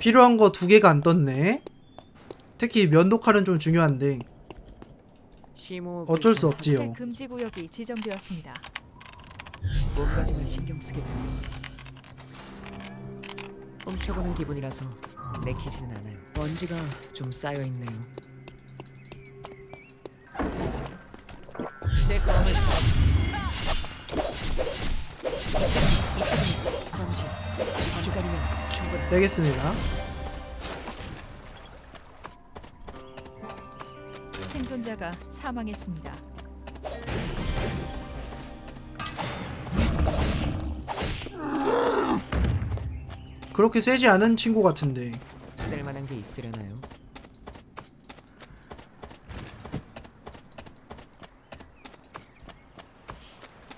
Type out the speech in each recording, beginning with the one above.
필요한 거 두 개가 안 떴네. 특히 면도 칼은 좀 중요한데 어쩔 수새 없지요. 금지 구역이 지정되었습니다. 몸까지만 신경 쓰게 되네. 훔쳐보는 기분이라서 내키지는 않아요. 먼지가 좀 쌓여 있네요. 제 검을 충분해. 빼겠습니다. 생존자가 사망했습니다. 그렇게 세지 않은 친구 같은데. 쓸만한 게 있으려나요?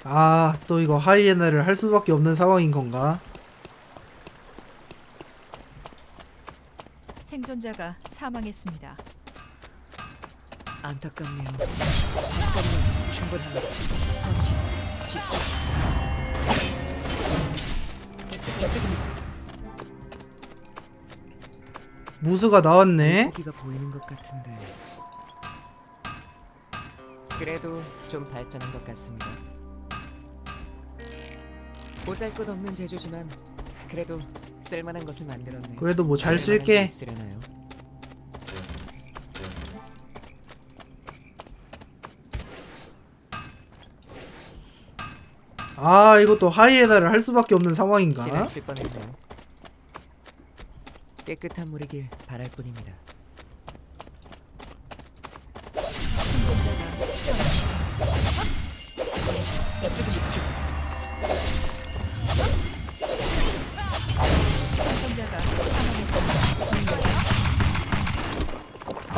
아, 또 이거 하이에나를 할 수밖에 없는 상황인 건가? 생존자가 사망했습니다. 안타깝네요. 잠깐이면 충분합니다. 잠시 집중. 이쪽입니다. 무수가 나왔네. 고기가 보이는 것 같은데. 그래도 좀 발전한 것 같습니다. 보잘것없는 제조지만 그래도 쓸만한 것을 만들었네요. 그래도 뭐잘 쓸만한 게 쓸게. 있으려나요? 아, 이것도 하이에나를 할 수밖에 없는 상황인가? 지나칠 뻔했네요. 깨끗한 물이길 바랄 뿐입니다.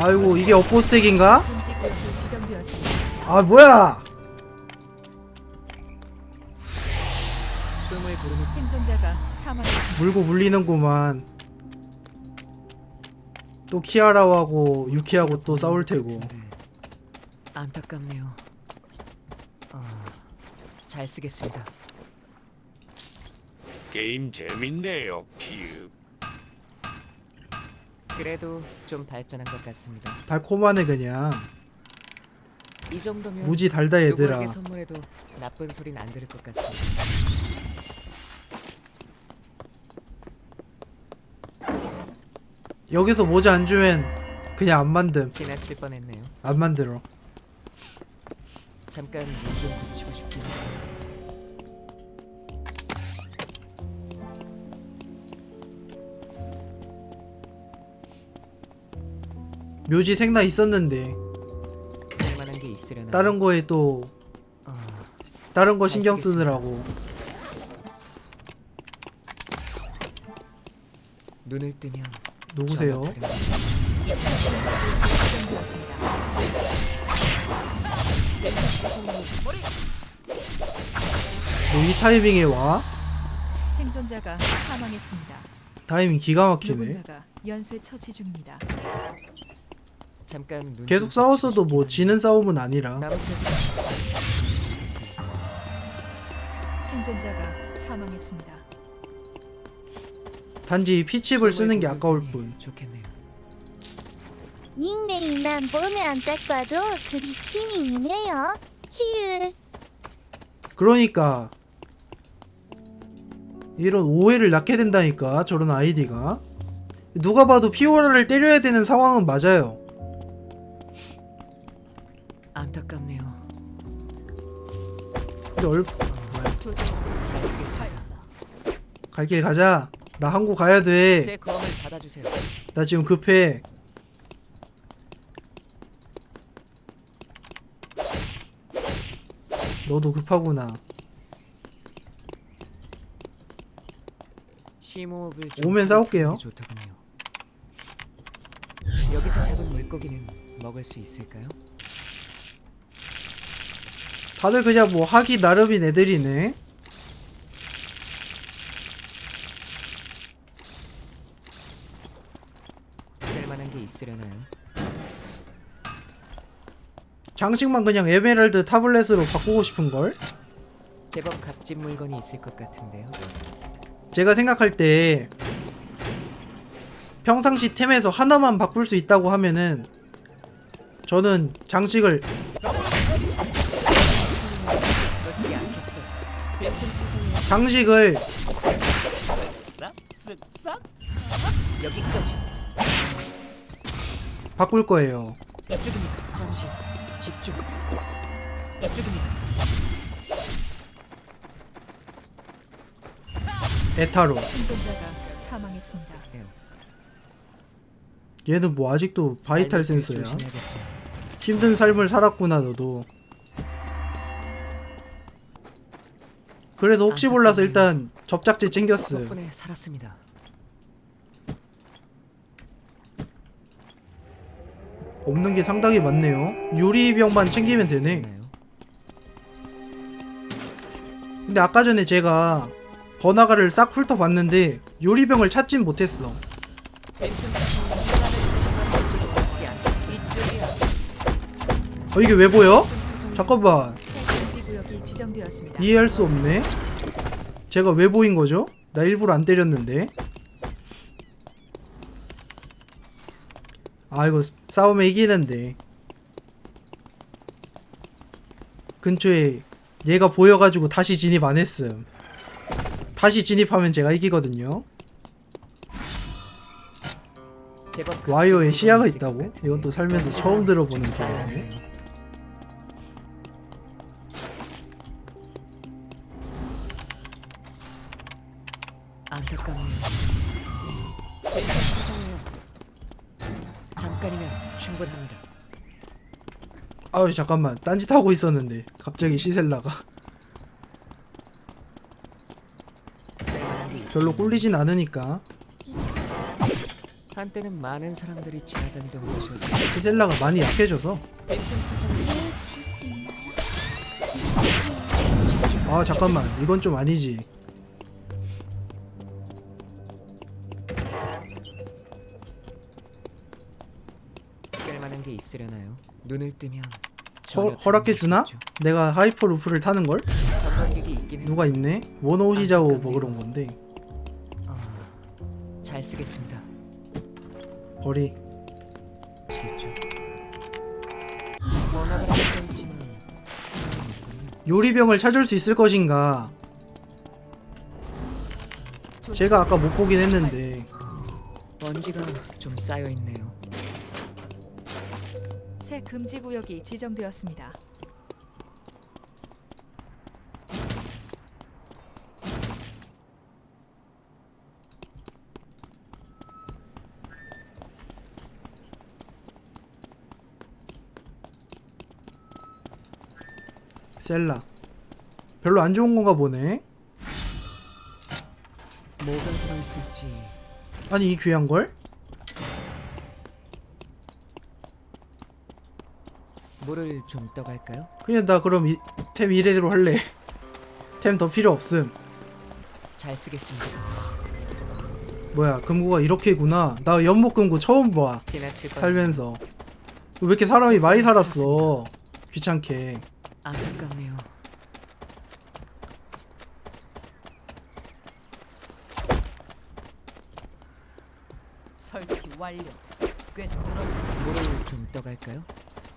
아이고, 이게 지정되었습니다. 아, 뭐야? 생존자가 사망했습니다. 물고 물리는구만. 또 키아라하고 유키하고 또 싸울 테고. 같은데 안타깝네요. 어, 잘 쓰겠습니다. 게임 재밌네요, 피읍. 그래도 좀 발전한 것 같습니다. 달콤하네 그냥. 이 정도면 무지 달다 얘들아. 누구에게 선물해도 나쁜 소린 안 들을 것 같습니다. 여기서 모자 안 주면 그냥 안 만듦. 지나칠 뻔했네요. 안 만들어. 잠깐 눈좀 붙이고 싶긴 해요. 묘지 생나 있었는데 쓸만한 게 있으려나? 다른 거에 또 어, 다른 거잘 신경. 쓰느라고. 눈을 뜨면 누구세요? 이 타이밍에 와? 생존자가 사망했습니다. 타이밍 기가 막히네. 누군가가 연쇄 처치 중입니다. 잠깐 눈 계속 좀 싸웠어도 뭐 지는 싸움은 아니라. 생존자가 사망했습니다. 단지 피칩을 쓰는 게 아까울 뿐. 좋겠네요. 닉네임만 보면 딱 봐도 둘이 팀이네요. 히읗. 그러니까 이런 오해를 낳게 된다니까 저런 아이디가 누가 봐도 피오라를 때려야 되는 상황은 맞아요. 근데 얼 조종 잘 쓰겠습니다. 발사. 갈길 가자. 나 한국 가야 돼. 제 검을 받아주세요. 나 지금 급해. 너도 급하구나. 심호흡을 오면 싸울게요. 좋다군요. 여기서 잡은 물고기는 먹을 수 있을까요? 다들 그냥 뭐 하기 나름인 애들이네. 쓸만한 게 있으려나요? 장식만 그냥 에메랄드 타블렛으로 바꾸고 싶은 걸. 제법 값진 물건이 있을 것 같은데요. 제가 생각할 때 평상시 템에서 하나만 바꿀 수 있다고 하면은 저는 장식을 장식을 여기까지. 바꿀 거예요. 이쪽입니다. 잠시 집중. 이쪽입니다. 에타로. 생존자가 사망했습니다. 얘는 뭐 아직도 바이탈 센서야. 힘든 삶을 살았구나 너도. 그래도 혹시 몰라서 일단 접착제 챙겼어. 덕분에 살았습니다. 없는 게 상당히 많네요. 유리병만 챙기면 되네. 근데 아까 전에 제가 번화가를 싹 훑어봤는데 유리병을 찾진 못했어. 어 이게 왜 보여? 잠깐만 구역이 지정되었습니다. 이해할 수 없네. 제가 왜 보인 거죠? 나 일부러 안 때렸는데. 아 이거 싸움에 이기는데. 근처에 얘가 보여가지고 다시 진입 안 했음. 다시 진입하면 제가 이기거든요. 와이어에 그 시야가 있다고? 이건 또 살면서 처음 들어보는 좀 소리네. 아유 잠깐만. 딴짓 하고 있었는데. 갑자기 시셀라가. 별로 꿀리진 않으니까. 한때는 많은 사람들이 지나다니던 곳이었어요. 시셀라가 많이 약해져서. 아 잠깐만. 이건 좀 아니지. 쓸만한 게 있으려나요? 눈을 뜨면 허, 허락해 주나? 내가 하이퍼 루프를 타는 걸? 누가 있네? 원오시자오 뭐 그런 건데 어, 잘 쓰겠습니다. 버리. 요리병을 찾을 수 있을 것인가 제가 아까 못 보긴 했는데 먼지가 좀 쌓여 있네요. 새 금지 구역이 지정되었습니다. 셀라 별로 안 좋은 건가 보네 뭐가 들어있을지 아니 이 귀한 걸? 물을 좀 떠갈까요? 그냥 나 그럼 이, 템 이래대로 할래 템 더 필요 없음 잘 쓰겠습니다. 뭐야 금고가 이렇게구나 나 연못 금고 처음 봐 지나칠 뻔. 살면서 왜 이렇게 사람이 많이 살았어 귀찮게 안타깝네요. 설치 완료. 꽤 늘어주시. 물을 좀 떠갈까요?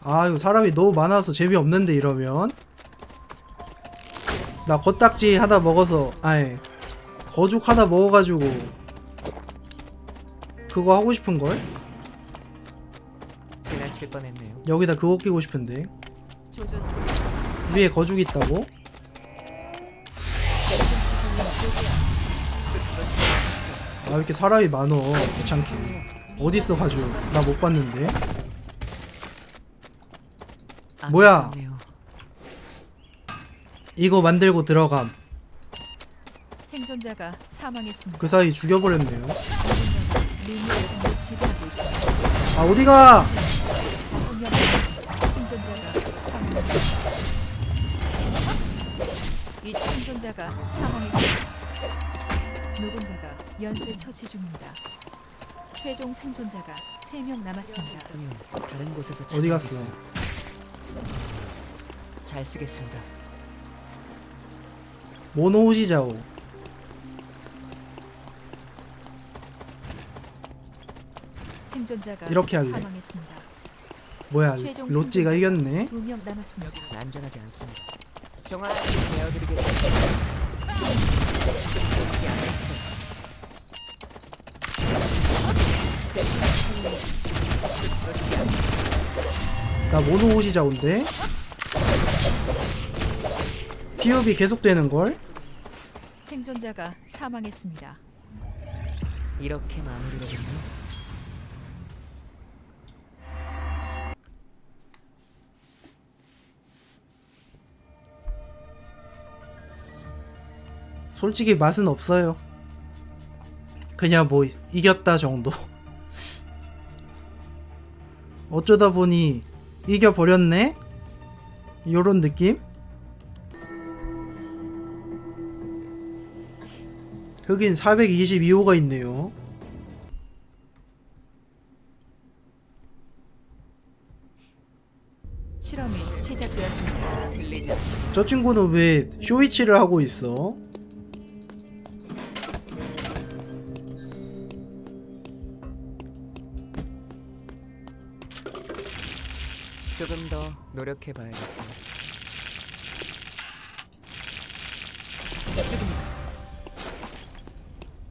아 이거 사람이 너무 많아서 재미없는데 이러면 나 겉딱지 하나 먹어서 아니 거죽 하나 먹어가지고 그거 하고 싶은걸? 지나칠 뻔했네요. 여기다 그거 끼고 싶은데 조준. 위에 거죽 있다고? 아 왜 이렇게 사람이 많어 귀찮게 어딨어 가죽 나 못 봤는데 뭐야? 안타깝네요. 이거 만들고 들어감 생존자가 사망했습니다. 그 사이 죽여버렸네요 지배하고 있습니다. 아 어디가 다섯 명 생존자가 사망했습니다. 이 생존자가 사망했습니다. 누군가가 연쇄 처치 중입니다. 최종 생존자가 3명 남았습니다. 그러면 다른 곳에서 어디 갔어? 찾아오겠어요. 잘 쓰겠습니다. 모노호시자오 생존자가 이렇게 할래. 사망했습니다. 뭐야 최종 로찌가 생존자 이겼네 두 명 남았습니다. 안전하지 않습니다. 안에 있어. 나 모노 오시자 온데 피업이 계속되는걸? 생존자가 사망했습니다. 이렇게 마무리로군요. 솔직히 맛은 없어요 그냥 뭐 이겼다 정도 어쩌다 보니 이겨버렸네? 요런 느낌? 흑인 422호가 있네요 실험이 시작되었습니다. 저 친구는 왜 쇼이치를 하고 있어? 조금 더 노력해봐야겠어.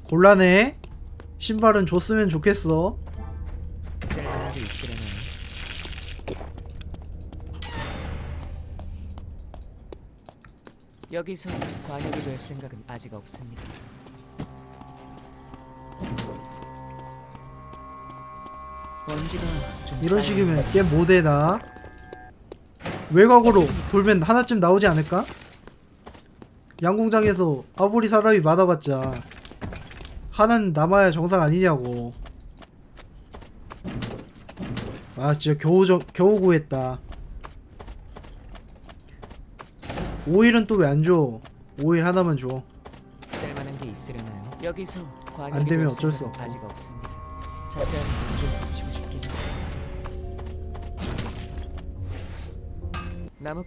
곤란해 신발은 줬으면 좋겠어 쓸만한 게 있으려나요? 여기서 관역이 될 생각은 아직 없습니다. 먼지가 좀 이런 쌓여 식이면 게임 못해다 외곽으로 돌면 하나쯤 나오지 않을까? 양궁장에서 아무리 사람이 많아봤자 하나는 남아야 정상 아니냐고 아 진짜 겨우 저, 겨우 구했다 오일은 또 왜 안 줘? 오일 하나만 줘 쓸만한 게 있으려나요? 여기서 안 되면 될 어쩔 수 없고. 아직 없습니다. 잠깐 좀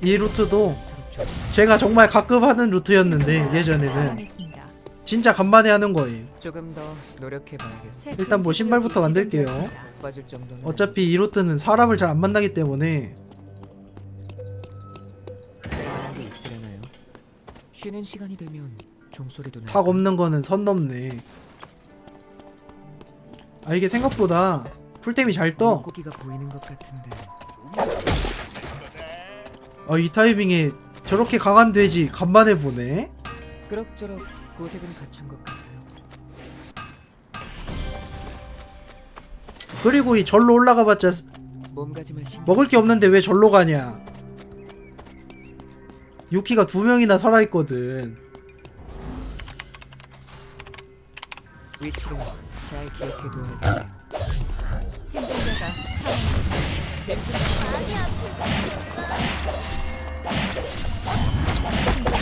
이 루트도 좀 제가 정말 가끔 하는 루트였는데 예전에는. 진짜 간만에 하는 거예요 조금 더 노력해봐야겠어. 새 일단 뭐 신발부터 만들게요. 어차피 이 루트는 사람을 잘 안 만나기 때문에? 쉬는 시간이 되면 종소리도 탁 없는 거는 선 넘네. 아 이게 생각보다 풀템이 잘 떠. 물고기가 보이는 것 같은데 아 이 타이밍에 저렇게 강한 돼지 간만에 보네. 그럭저럭 고색은 갖춘 것 같아요. 그리고 이 절로 올라가봤자 몸가짐을 먹을 게 쓰- 없는데 왜 절로 가냐? 유키가 두 명이나 살아있거든. 위치를 잘 기억해두어야 돼요. 생존자가 사망했습니다.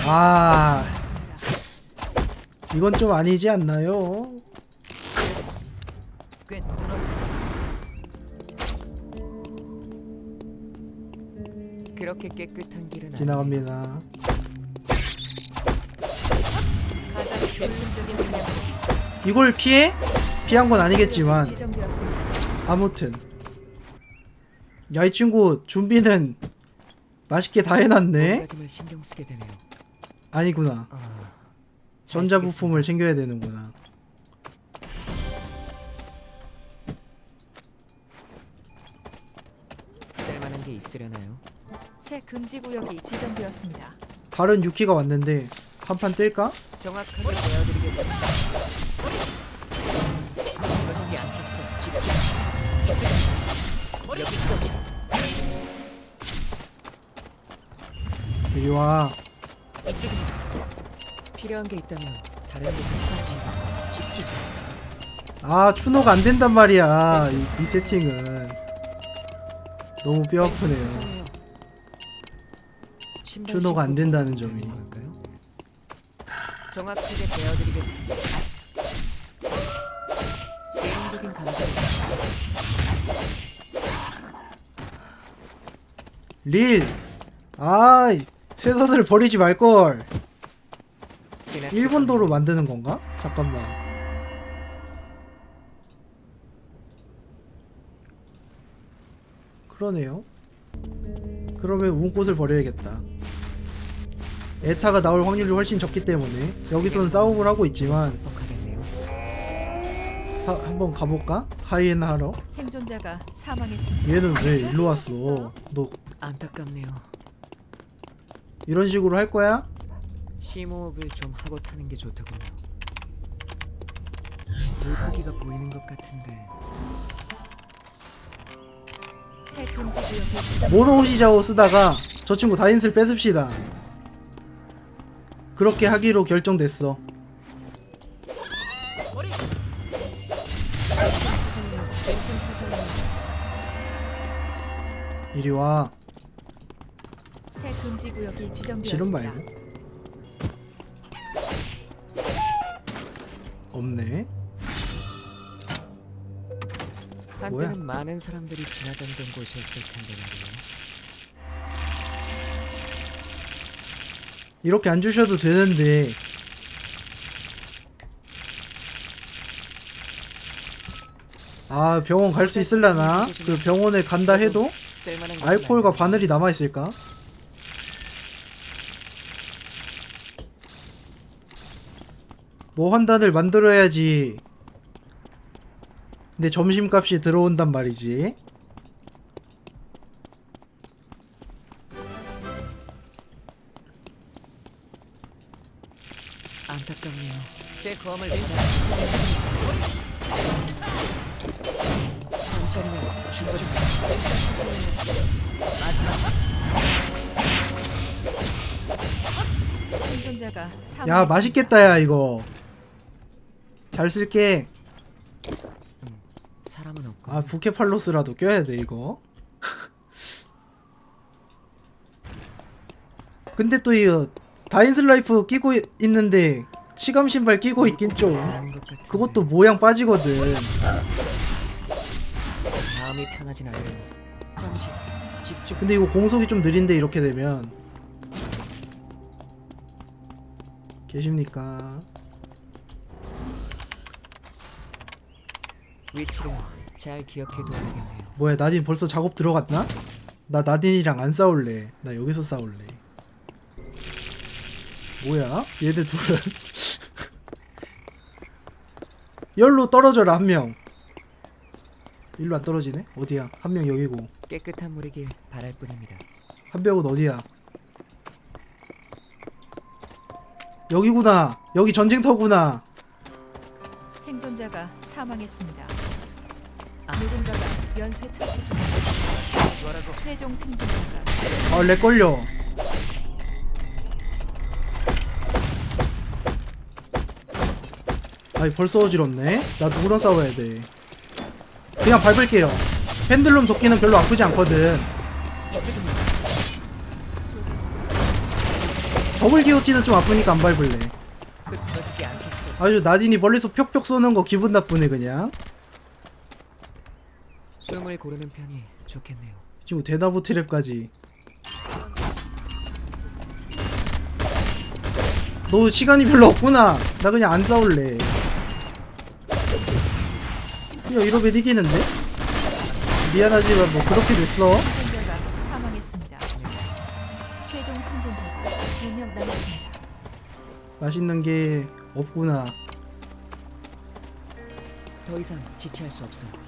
아. 이건 좀 아니지 않나요? 그렇게 깨끗한 길은. 지나갑니다. 이걸 피해? 피한 건 아니겠지만. 아무튼 야 이 친구 준비는 맛있게 다 해놨네. 신경 쓰게 되네요. 아니구나. 아, 잘 전자부품을 챙겨야 되는구나. 쓰겠습니다. 쓸만한 게 있으려나요? 새 금지 구역이 지정되었습니다. 다른 유키가 왔는데 한 판 뜰까? 정확하게 보여드리겠습니다. 그러지 않겠어. 집중. 여기까지. 이리 와. 필요한 게 있다면 다른 데서 사지겠어. 집중. 아 추노가 안 된단 말이야. 이, 이 세팅은 너무 뼈 아프네요. 추노가 안 된다는 점이. 정확하게 베어드리겠습니다. 개인적인 감정. 릴. 아이 쇠사슬을 버리지 말걸. 일본 도로 만드는 건가? 잠깐만. 그러네요. 그러면 운꽃을 버려야겠다. 에타가 나올 확률이 훨씬 적기 때문에 여기서는 싸움을 하고 있지만. 하, 한번 가볼까? 하이에나 하러? 생존자가 사망했습니다. 얘는 왜 일로 왔어? 너 안타깝네요. 이런 식으로 할 거야? 심호흡을 좀 하고 타는 게 좋더군요. 물고기가 보이는 것 같은데 새 모노시자오 쓰다가 저 친구 다인슬 뺏읍시다. 그렇게 하기로 결정됐어. 이리 와. 새 금지 구역이 지정되었습니다. 말고. 없네. 뭐야? 한때는 많은 사람들이 지나다니던 곳이었을 텐데 말이에요. 이렇게 안 주셔도 되는데. 아 병원 갈 수 있을라나? 그 병원에 간다 해도 쓸만한 것은 알코올과. 바늘이 남아 있을까? 뭐 환단을 만들어야지 내 점심값이 들어온단 말이지 안타깝네요. 제 검을. 야 맛있겠다 야 이거 잘 쓸게 사람은 없고. 아 부케팔로스라도 껴야 돼 이거 근데 또이 다인슬라이프 끼고 이- 있는데 치감 신발 끼고 있긴 좀. 그것도 모양 빠지거든 마음이 편하진 않아요. 잠시 집중. 근데 이거 공속이 좀 느린데 이렇게 되면 계십니까? 위치를 잘 기억해둬야겠네요. 뭐야 나딘 벌써 작업 들어갔나? 나 나딘이랑 안 싸울래 나 여기서 싸울래 뭐야? 얘들 둘은 열로 떨어져라 한 명 일로 안 떨어지네? 어디야? 한 명 여기고 깨끗한 물이길 바랄 뿐입니다. 한 명은 어디야? 여기구나 여기 전쟁터구나 생존자가 사망했습니다. 누군가가 연쇄 처치 중입니다. 최종 생존자가 아 렉 걸려. 아이 벌써 어지럽네. 나 누구랑 싸워야 돼? 그냥 밟을게요. 펜들룸 도끼는 별로 아프지 않거든. 더블 기어티는 좀 아프니까 안 밟을래. 않겠어. 아주 나딘이 멀리서 뿅뿅 쏘는 거 기분 나쁘네 그냥 숨을 고르는 편이 좋겠네요. 이 친구 대나무 트랩까지 너 시간이 별로 없구나 나 그냥 안 싸울래 야 이러면 이기는데? 미안하지만 뭐 그렇게 됐어 생존자가 사망했습니다. 최종 생존자가 2명 남았습니다. 맛있는 게 없구나 더 이상 지체할 수 없어요.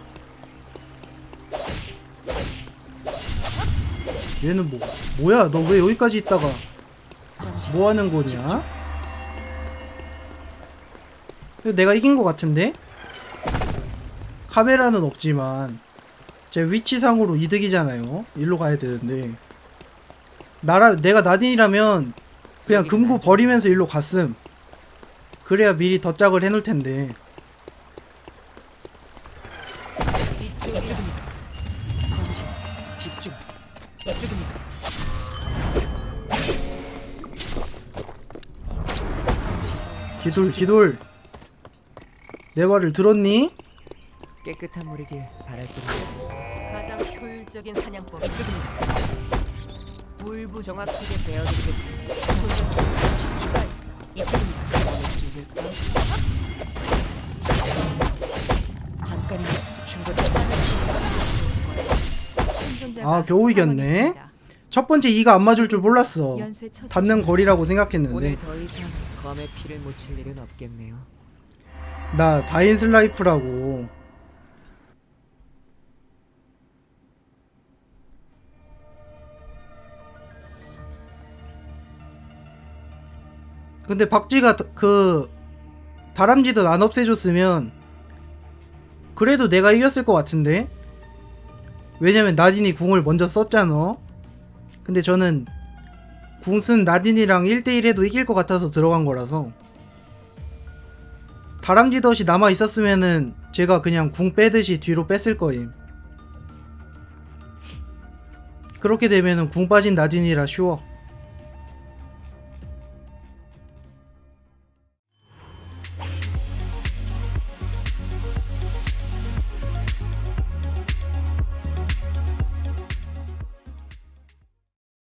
얘는 뭐 뭐야 너 왜 여기까지 있다가 뭐 하는 거냐? 내가 이긴 것 같은데? 카메라는 없지만 제 위치상으로 이득이잖아요. 일로 가야 되는데 나라 내가 나딘이라면 그냥 금고 버리면서 일로 갔음. 그래야 미리 덧짝을 해놓을 텐데 기돌 기돌 내 말을 들었니? 깨끗한 물이길 바랄 뿐입니다. 가장 효율적인 사냥법 물부 정확하게 베어드리겠습니다. 추가했어. 이쪽입니다. 어느 쪽일까? 잠깐이요. 충분히 생존자 생존자가 아, 겨우 이겼네. 사망했습니다. 첫 번째 이가 안 맞을 줄 몰랐어. 연쇄 처치 닿는 거리라고 생각했는데 오늘 더 이상 검의 피를 묻힐 일은 없겠네요. 나 다인 슬라이프라고. 근데 박쥐가 더- 그 다람쥐도 안 없애줬으면 그래도 내가 이겼을 것 같은데? 왜냐면 나딘이 궁을 먼저 썼잖아. 근데 저는 궁쓴 나딘이랑 1대1 해도 이길 것 같아서 들어간 거라서 다람쥐 덫이 남아 있었으면은 제가 그냥 궁 빼듯이 뒤로 뺐을 거임. 그렇게 되면은 궁 빠진 나딘이라 쉬워.